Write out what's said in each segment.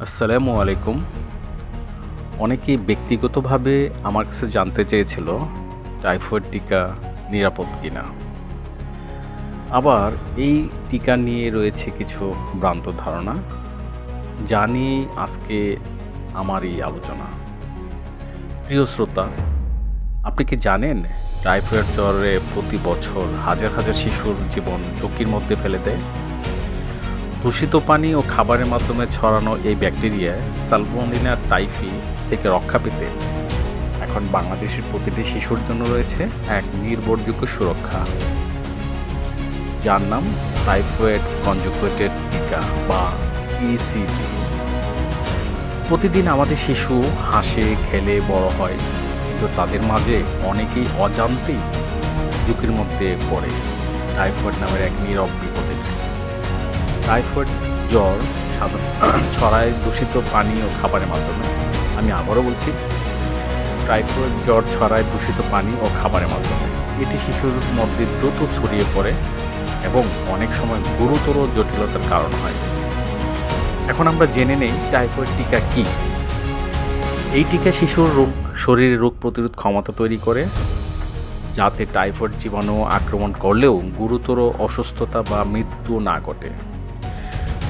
আসসালামু আলাইকুম। অনেকেই ব্যক্তিগতভাবে আমার কাছে জানতে চেয়েছিল টাইফয়েড টিকা নিরাপদ কিনা। আবার এই টিকা নিয়ে রয়েছে কিছু ভ্রান্ত ধারণা নিয়ে আজকে আমার এই আলোচনা। প্রিয় শ্রোতা, আপনি কি জানেন টাইফয়েড জ্বরে প্রতি বছর হাজার হাজার শিশুর জীবন ঝুঁকির মধ্যে ফেলে দেয়? দূষিত পানি ও খাবারের মাধ্যমে ছড়ানো এই ব্যাকটেরিয়া সালমোনিলা টাইফি থেকে রক্ষা পেতে এখন বাংলাদেশের প্রতিটি শিশুর জন্য রয়েছে এক নির্ভরযোগ্য সুরক্ষা। যার নাম টাইফয়েড কনজুগেটেড টিকা বা ইসিটি প্রতিদিন আমাদের শিশু হাসে, খেলে, বড় হয়, কিন্তু তাদের মাঝে অনেকেই অজান্তেই ঝুঁকির মধ্যে পড়ে। টাইফয়েড নামের এক নীরব টাইফয়েড, জ্বর ছড়ায় দূষিত পানি ও খাবারের মাধ্যমে। আমি আবারও বলছি, টাইফয়েড, জ্বর, ছড়ায় দূষিত পানি ও খাবারের মাধ্যমে। এটি শিশুর মধ্যে দ্রুত ছড়িয়ে পড়ে এবং অনেক সময় গুরুতর জটিলতার কারণ হয়। এখন আমরা জেনে নেই টাইফয়েড টিকা কী। এই টিকা শিশুর রোগ, শরীরে রোগ প্রতিরোধ ক্ষমতা তৈরি করে, যাতে টাইফয়েড জীবাণু আক্রমণ করলেও গুরুতর অসুস্থতা বা মৃত্যু না ঘটে।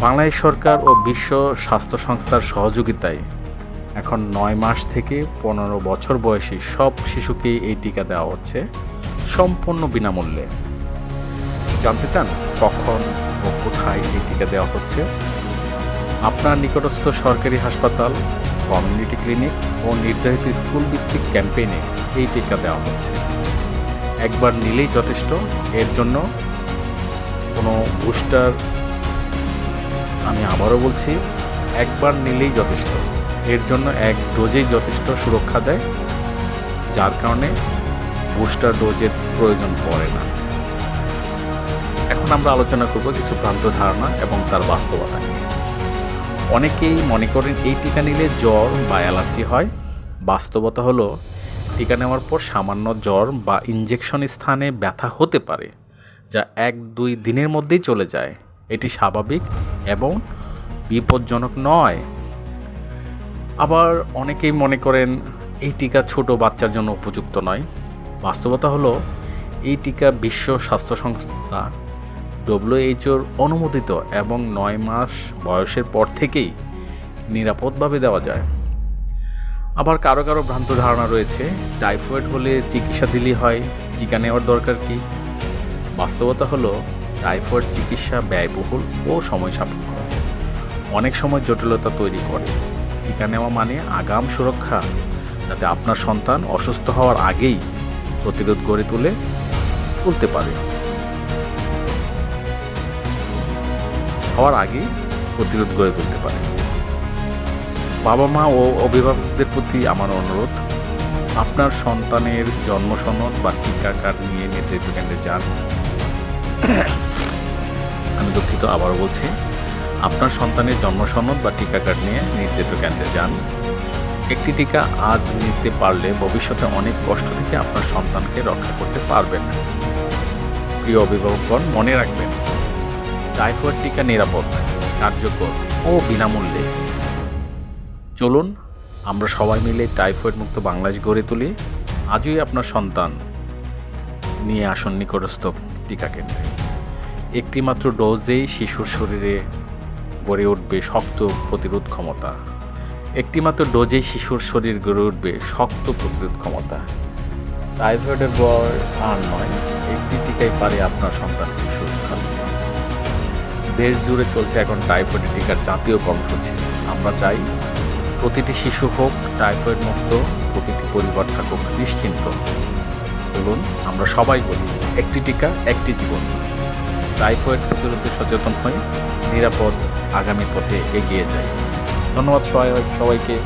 বাংলাদেশ সরকার ও বিশ্ব স্বাস্থ্য সংস্থার সহযোগিতায় এখন নয় মাস থেকে পনেরো বছর বয়সী সব শিশুকে এই টিকা দেওয়া হচ্ছে সম্পূর্ণ বিনামূল্যে। জানতে চান কখন ও কোথায় এই টিকা দেওয়া হচ্ছে? আপনার নিকটস্থ সরকারি হাসপাতাল কমিউনিটি ক্লিনিক ও নির্ধারিত স্কুল ভিত্তিক ক্যাম্পেইনে এই টিকা দেওয়া হচ্ছে। একবার নিলেই যথেষ্ট। এর জন্য কোনো বুস্টার আমি আবারও বলছি, একবার নিলেই যথেষ্ট। এর জন্য এক ডোজেই যথেষ্ট সুরক্ষা দেয়, যার কারণে বুস্টার ডোজের প্রয়োজন পড়ে না। এখন আমরা আলোচনা করব কিছু ভ্রান্ত ধারণা এবং তার বাস্তবতা। অনেকেই মনে করেন এই টিকা নিলে জ্বর বা অ্যালার্জি হয়। বাস্তবতা হলো, টিকা নেওয়ার পর সামান্য জ্বর বা ইঞ্জেকশন স্থানে ব্যথা হতে পারে, যা এক দুই দিনের মধ্যেই চলে যায়। এটি স্বাভাবিক এবং বিপজ্জনক নয়। আবার অনেকেই মনে করেন এই টিকা ছোট বাচ্চার জন্য উপযুক্ত নয়। বাস্তবতা হলো, এই টিকা বিশ্ব স্বাস্থ্য সংস্থা ডব্লিউএইচওর অনুমোদিত এবং নয় মাস বয়সের পর থেকেই নিরাপদভাবে দেওয়া যায়। আবার কারও কারও ভ্রান্ত ধারণা রয়েছে, টাইফয়েড হলে চিকিৎসা দিলেই হয়, টিকা নেওয়ার দরকার কি? বাস্তবতা হলো টাইফয়েড চিকিৎসা ব্যয়বহুল ও সময় সাপেক্ষ অনেক সময় জটিলতা তৈরি করে। টিকা নেওয়া মানে আগাম সুরক্ষা, যাতে আপনার সন্তান অসুস্থ হওয়ার আগেই প্রতিরোধ গড়ে তুলে, তুলতে পারে। হওয়ার আগেই প্রতিরোধ গড়ে তুলতে পারে। বাবা মা ও অভিভাবকদের প্রতি আমার অনুরোধ, আপনার সন্তানের জন্ম সনদ বা টিকা কার্ড নিয়ে নেতৃত্ব কেন্দ্রে যান। দুঃখিত, আবারও বলছি, আপনার সন্তানের জন্ম সনদ বা টিকা কার্ড নিয়ে নির্ধারিত কেন্দ্রে যান। একটি টিকা আজ নিতে পারলে ভবিষ্যতে অনেক কষ্ট থেকে আপনার সন্তানকে রক্ষা করতে পারবেন। প্রিয় অভিভাবকগণ, মনে রাখবেন টাইফয়েড টিকা নিরাপদ, কার্যকর ও বিনামূল্যে। চলুন, আমরা সবাই মিলে টাইফয়েড মুক্ত বাংলাদেশ গড়ে তুলি। আজই আপনার সন্তান নিয়ে আসুন নিকটস্থ টিকা কেন্দ্রে। একটি মাত্র ডোজেই শিশুর শরীরে গড়ে উঠবে শক্ত প্রতিরোধ ক্ষমতা। একটি মাত্র ডোজেই শিশুর শরীর গড়ে উঠবে শক্ত প্রতিরোধ ক্ষমতা। টাইফয়েডের বয় আর নয়, একটি টিকাই পারে আপনার সন্তানকে সুরক্ষা। দেশ জুড়ে চলছে এখন টাইফয়েড টিকার জাতীয় কর্মসূচি। আমরা চাই প্রতিটি শিশু হোক টাইফয়েড মুক্ত, প্রতিটি পরিবার থাকুক নিশ্চিন্ত। চলুন আমরা সবাই বলি, একটি টিকা, একটি জীবন। টাইফয়েড প্রতিরোধে সচেতন হয়ে নিরাপদ আগামী পথে এগিয়ে যায়। ধন্যবাদ সবাই সবাইকে।